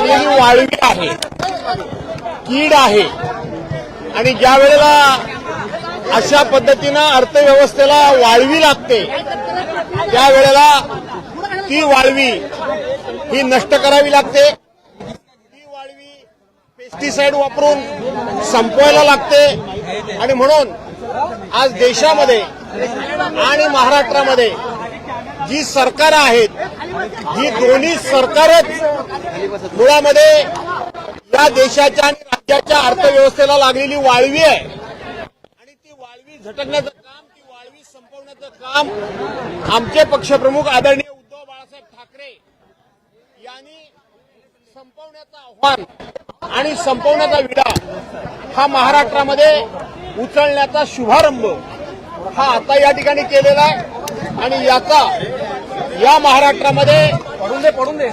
लागलेली वाळवी आहे. कीड आहे. आणि ज्या वेळेला अशा पद्धतीनं अर्थव्यवस्थेला वाळवी लागते त्यावेळेला ती वाळवी ही नष्ट करावी लागते. ती वाळवी पेस्टिसाइड वापरून संपवायला लागते. आणि म्हणून आज देशामध्ये आणि महाराष्ट्रामध्ये जी सरकार आहेत ही दोन्ही सरकारच मुळामध्ये या देशाच्या आणि राज्याच्या अर्थव्यवस्थेला लागलेली वाळवी आहे. आणि ती वाळवी झटकण्याचं काम ती वाळवी संपवण्याचं काम आमचे पक्षप्रमुख आदरणीय उद्धव बाळासाहेब ठाकरे यांनी संपवण्याचं आव्हान आणि संपवण्याचा विडा हा महाराष्ट्रामध्ये उचलण्याचा शुभारंभ हा आता या ठिकाणी केलेला आहे. आणि याचा या महाराष्ट्रामध्ये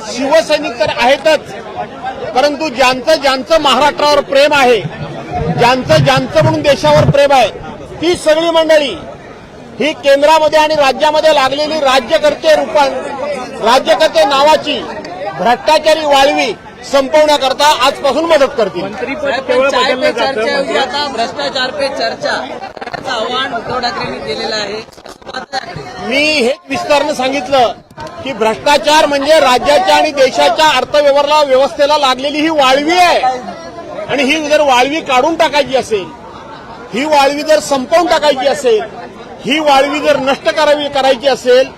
शिवसैनिक तर आहेतच परंतु ज्यांचं ज्यांचं महाराष्ट्रावर प्रेम आहे ज्यांचं ज्यांचं म्हणून देशावर प्रेम आहे ती सगळी मंडळी ही केंद्रामध्ये आणि राज्यामध्ये लागलेली राज्यकर्ते रूपान राज्यकर्ते नावाची भ्रष्टाचारी वाळवी संपवण्याकरता आजपासून मदत करतील चर्चेऐवजी आता भ्रष्टाचार पे चर्चा आव्हान उद्धव ठाकरेंनी केलेलं आहे मी हेच विस्तारनं सांगितलं की भ्रष्टाचार म्हणजे राज्याच्या आणि देशाच्या अर्थव्यवहाराला व्यवस्थेला लागलेली ही वाळवी आहे. आणि ही जर वाळवी काढून टाकायची असेल ही वाळवी जर संपवून टाकायची असेल ही वाळवी जर नष्ट करावी करायची असेल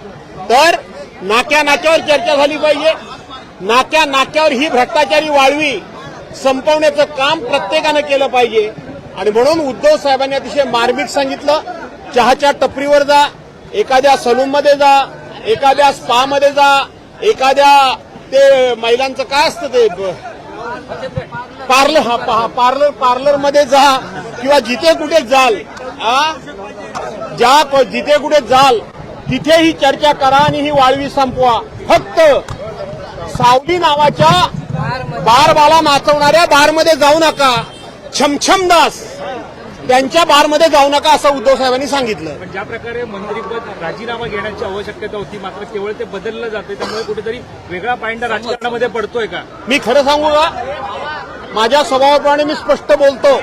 तर नाक्या नाक्यावर चर्चा झाली पाहिजे. नाक्या नाक्यावर ही भ्रष्टाचारी वाळवी संपवण्याचं काम प्रत्येकानं केलं पाहिजे. आणि म्हणून उद्धव साहेबांनी अतिशय मार्मिक सांगितलं चहाच्या टपरीवर जा एखाद्या सलूनमध्ये जा एखाद्या स्पामध्ये जा एखाद्या ते महिलांचं काय असतं ते? ब- पार्लर हा पहा पार्लर पार्लरमध्ये जा किंवा जिथे कुठे जाल ज्या जिथे कुठे जाल तिथे ही चर्चा करा आणि ही वाळवी संपवा. फक्त सावली नावाच्या बारबाला माचवणाऱ्या बारमध्ये जाऊ नका. छमछम दास. त्यांच्या बारमध्ये जाऊ नका असं उद्धव साहेबांनी सांगितलं. पण ज्या प्रकारे मंत्रीपद राजीनामा घेण्याची आवश्यकता होती मात्र केवळ ते बदललं जाते त्यामुळे कुठेतरी वेगळा पायंडा राजकारणामध्ये पडतोय का? मी खरं सांगू का? माझ्या स्वभावाप्रमाणे मी स्पष्ट बोलतो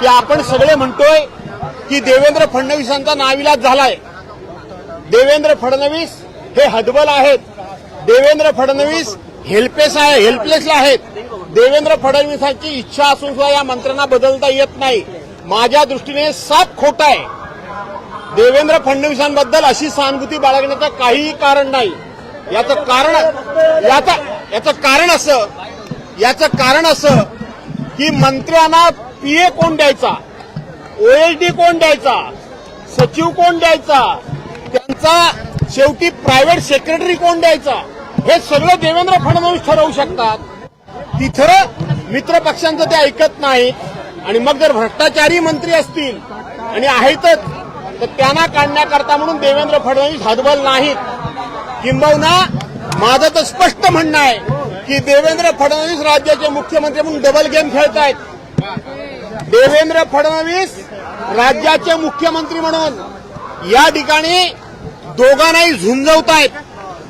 की आपण सगळे म्हणतोय की देवेंद्र फडणवीसांचा नाविलाज झालाय. देवेंद्र फडणवीस हे हतबल आहेत. देवेंद्र फडणवीस हेल्पेस आहे हेल्पलेस आहेत. देवेंद्र फडणवीसांची इच्छा असून सुद्धा या मंत्र्यांना बदलता येत नाही. माझ्या दृष्टीने साफ खोट आहे. देवेंद्र फडणवीसांबद्दल अशी सहानुभूती बाळगण्याचं काहीही कारण नाही. याचं कारण याचं याचं कारण असं याचं कारण असं की मंत्र्यांना पीए कोण द्यायचा? ओएसडी कोण द्यायचा? सचिव कोण द्यायचा? त्यांचा शेवटी प्रायव्हेट सेक्रेटरी कोण द्यायचा? हे सगळं देवेंद्र फडणवीस ठरवू शकतात. तिथं मित्रपक्षांचं ते ऐकत नाहीत. आणि मग जर भ्रष्टाचारी मंत्री असतील आणि आहेतच तर त्यांना काढण्याकरता म्हणून देवेंद्र फडणवीस हतबल नाहीत. किंबहुना माझं तर स्पष्ट म्हणणं आहे की देवेंद्र फडणवीस राज्याचे मुख्यमंत्री म्हणून डबल गेम खेळतायत. देवेंद्र फडणवीस राज्याचे मुख्यमंत्री म्हणून या ठिकाणी दोघांनाही झुंजवतायत.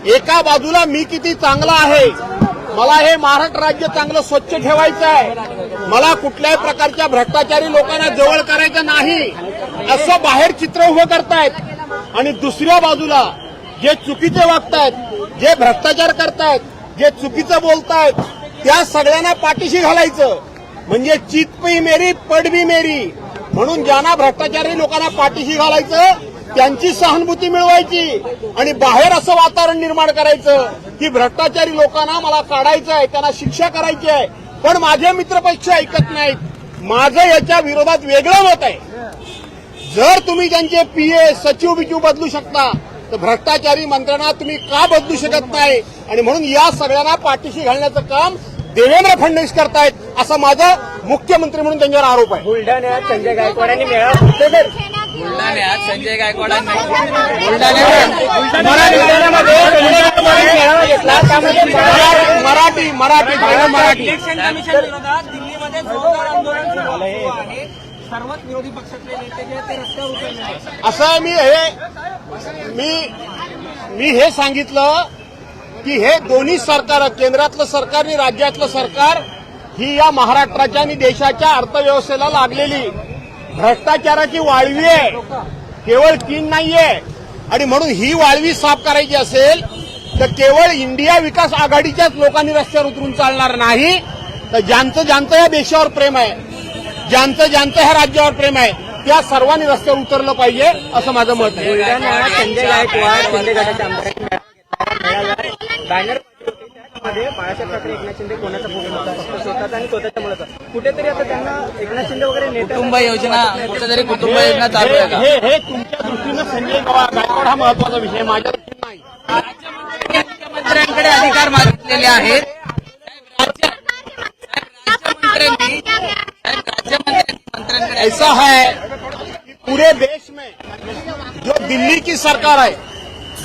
एका बाजूला मी किती चांगला आहे मला हे महाराष्ट्र राज्य चांगलं स्वच्छ ठेवायचं आहे. मला कुठल्याही प्रकारच्या भ्रष्टाचारी लोकांना जवळ करायचं नाही. असं बाहेर चित्र उभं करतायत. आणि दुसऱ्या बाजूला जे चुकीचे वागतायत जे भ्रष्टाचार करतायत जे चुकीचं बोलतायत त्या सगळ्यांना पाठीशी घालायचं. म्हणजे चितपी मेरी पड मेरी. म्हणून ज्यांना भ्रष्टाचारी लोकांना पाठीशी घालायचं त्यांची सहानुभूती मिळवायची आणि बाहेर असं वातावरण निर्माण करायचं. की भ्रष्टाचारी लोकांना मला काढायचं आहे त्यांना शिक्षा करायची आहे. पण माझे मित्रपक्ष ऐकत नाहीत. माझं याच्या विरोधात वेगळं मत आहे. जर तुम्ही त्यांचे पीए सचिव बिचिव बदलू शकता तर भ्रष्टाचारी मंत्र्यांना तुम्ही का बदलू शकत नाही? आणि म्हणून या सगळ्यांना पाठीशी घालण्याचं काम देवेंद्र फडणवीस करतायत असा माझा मुख्यमंत्री म्हणून त्यांच्यावर आरोप आहे. बुलढाण्यात संजय गायकवाडांनी मेळावा घेतले तर? बुलढाण्यात संजय गायकवाडांनी बुलढाण्यात बुलढाण्यामध्ये मेळावा घेतला. त्यामध्ये मराठी मराठी मराठी पहिलं मराठी. इलेक्शन कमिशन विरोधात दिल्लीमध्ये जोरदार आंदोलन सुरू आहे. आणि सर्वच विरोधी पक्षातले नेते जे ते रस्त्यावर उतरले आहेत. असं मी हे मी मी हे सांगितलं की हे दोन्ही सरकार केंद्रातलं सरकार आणि राज्यातलं सरकार ही या महाराष्ट्राच्या आणि देशाच्या अर्थव्यवस्थेला लागलेली भ्रष्टाचाराची वाळवी आहे. केवळ तीन नाहीये. आणि म्हणून ही वाळवी साफ करायची असेल तर केवळ इंडिया विकास आघाडीच्याच लोकांनी रस्त्यावर उतरून चालणार नाही. तर ज्यांचं ज्यांचं या देशावर प्रेम आहे ज्यांचं ज्यांचं ह्या राज्यावर प्रेम आहे त्या सर्वांनी रस्त्यावर उतरलं पाहिजे असं माझं मत आहे. बाळासाहेब ठाकरे एकनाथ शिंदे कोणाचा फोटो नव्हता फक्त स्वतःचा आणि स्वतःच्या मुलाचा कुठेतरी आता त्यांना एकनाथ शिंदे वगैरे नेते कुटुंब योजना कुठेतरी कुटुंब योजना चालू आहे का? हे हे तुमच्या दृष्टीनं संजय गायकवाड हा महत्त्वाचा विषय. माझ्या दृष्टीनं नाही. मुख्यमंत्र्यांकडे अधिकार राज्य- साहेब, राज्यमंत्र्यांनी मंत्र्यांकडे ऐसा है पूरे देश में जो दिल्ली की सरकार है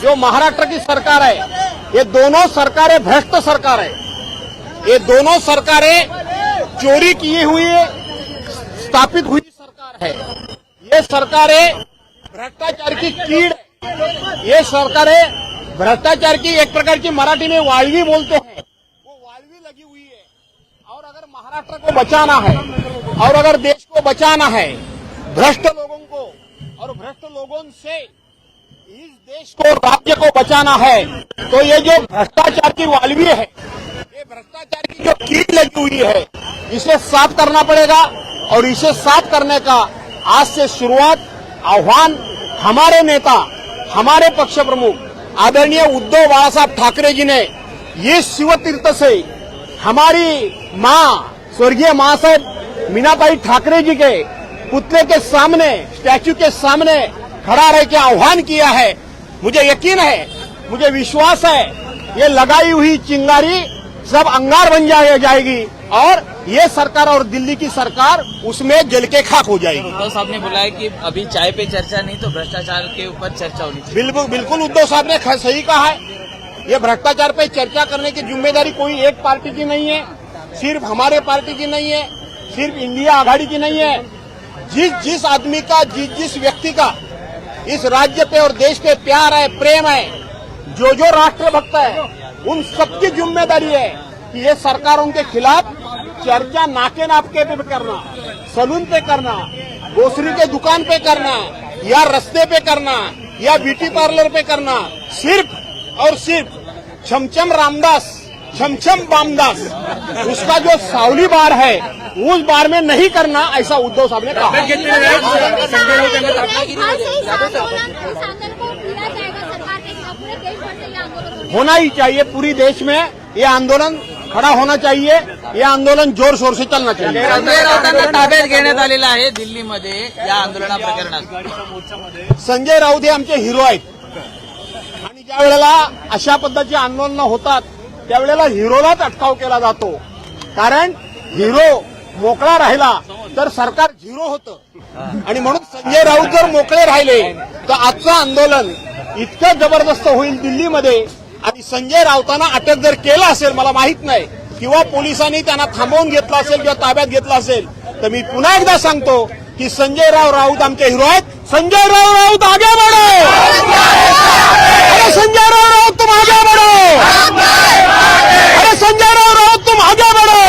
जो महाराष्ट्र की सरकार है ये दोनों सरकारें भ्रष्ट सरकार है। ये दोनों सरकारें चोरी किए हुए स्थापित हुई सरकार है। ये सरकारें भ्रष्टाचार की कीड़। ये सरकारें भ्रष्टाचार की एक प्रकार की मराठी में वालवी बोलते हैं। वो वाळवी लगी हुई है। और अगर महाराष्ट्र को बचाना है और अगर देश को बचाना है भ्रष्ट लोगों को और भ्रष्ट लोगों से इस देश को राज्य को बचाना है तो ये जो भ्रष्टाचार की वालवी है ये भ्रष्टाचार की जो कीट लगी हुई है इसे साफ़ करना पड़ेगा और इसे साफ़ करने का आज से शुरुआत आह्वान हमारे नेता हमारे पक्ष प्रमुख आदरणीय उद्धव बाला साहब ठाकरे जी ने ये शिव तीर्थ से हमारी माँ स्वर्गीय माँ मीनाबाई ठाकरे जी के पुतले के सामने स्टैच्यू के सामने खड़ा रह के आह्वान किया है। मुझे यकीन है मुझे विश्वास है ये लगाई हुई चिंगारी सब अंगार बन जाए- जाएगी। और ये सरकार और दिल्ली की सरकार उसमें जल के खाक हो जाएगी। उद्धव साहब ने बुलाया कि अभी चाय पे चर्चा नहीं तो भ्रष्टाचार के ऊपर चर्चा होनी चाहिए। बिल्कुल बिल्कुल उद्धव साहब ने सही कहा है। ये भ्रष्टाचार पे चर्चा करने की ज़िम्मेदारी कोई एक पार्टी की नहीं है सिर्फ़ हमारे पार्टी की नहीं है सिर्फ़ इंडिया आघाड़ी की नहीं है। जिस जिस आदमी का जिस जिस व्यक्ति का इस राज्य पे और देश पे प्यार है प्रेम है जो जो राष्ट्रभक्त है उन सबकी ज़िम्मेदारी है कि ये सरकारों के खिलाफ चर्चा नाके नापके पे करना, सलून पे करना ग्रोसरी के दुकान पे करना, या रस्ते पे करना, या ब्यूटी पार्लर पे करना, सिर्फ़ और सिर्फ़ छमछम रामदास, छमछम बामदास, उसका जो सावली बार है, उस बार में नहीं करना, ऐसा उद्धव साहब ने कहा। होना ही चाहिए, पूरी देश में ये आंदोलन खड़ा होना चाहिए। ये आंदोलन जोर शोर से चलना चाहिए संजय राऊतांना ताब्यात घेण्यात आलेलं आहे दिल्लीमध्ये या आंदोलना प्रकरणात. संजय राऊत हे आमचे हिरो आहेत. आणि ज्या वेळेला अशा पद्धतीची आंदोलनं होतात त्यावेळेला हिरोलाच अटकाव केला जातो. कारण हिरो मोकळा राहिला तर सरकार झिरो होतं. आणि म्हणून संजय राऊत जर मोकळे राहिले तर आजचं आंदोलन इतकं जबरदस्त होईल दिल्लीमध्ये. आणि संजय राऊतांना अटक जर केलं असेल मला माहीत नाही किंवा पोलिसांनी त्यांना थांबवून घेतलं असेल किंवा ताब्यात घेतलं असेल तर मी पुन्हा एकदा सांगतो की संजय राव राऊत आमचे हिरो आहेत. संजय राव राऊत आगे बढो! अरे संजय राव राऊत तुम आगे बढ़ो! अरे संजय राव राऊत तुम आगे बढ़ो!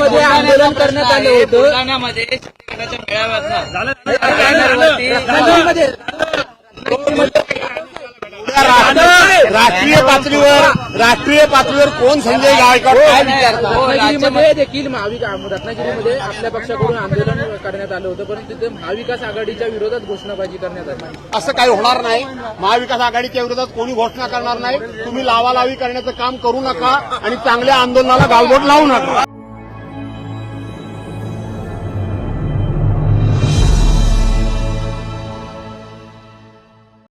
मध्ये आंदोलन करण्यात आलं होतं. मेळाव्यात राष्ट्रीय पातळीवर राष्ट्रीय पातळीवर कोण संजय गायकवाड काय विचारतात रत्नागिरीमध्ये देखील महाविकास रत्नागिरीमध्ये आपल्या पक्षाकडून आंदोलन करण्यात आलं होतं परंतु तिथे महाविकास आघाडीच्या विरोधात घोषणाबाजी करण्यात आली. असं काही होणार नाही. महाविकास आघाडीच्या विरोधात कोणी घोषणा करणार नाही. तुम्ही लावालावी करण्याचं काम करू नका आणि चांगल्या आंदोलनाला गालबोट लावू नका.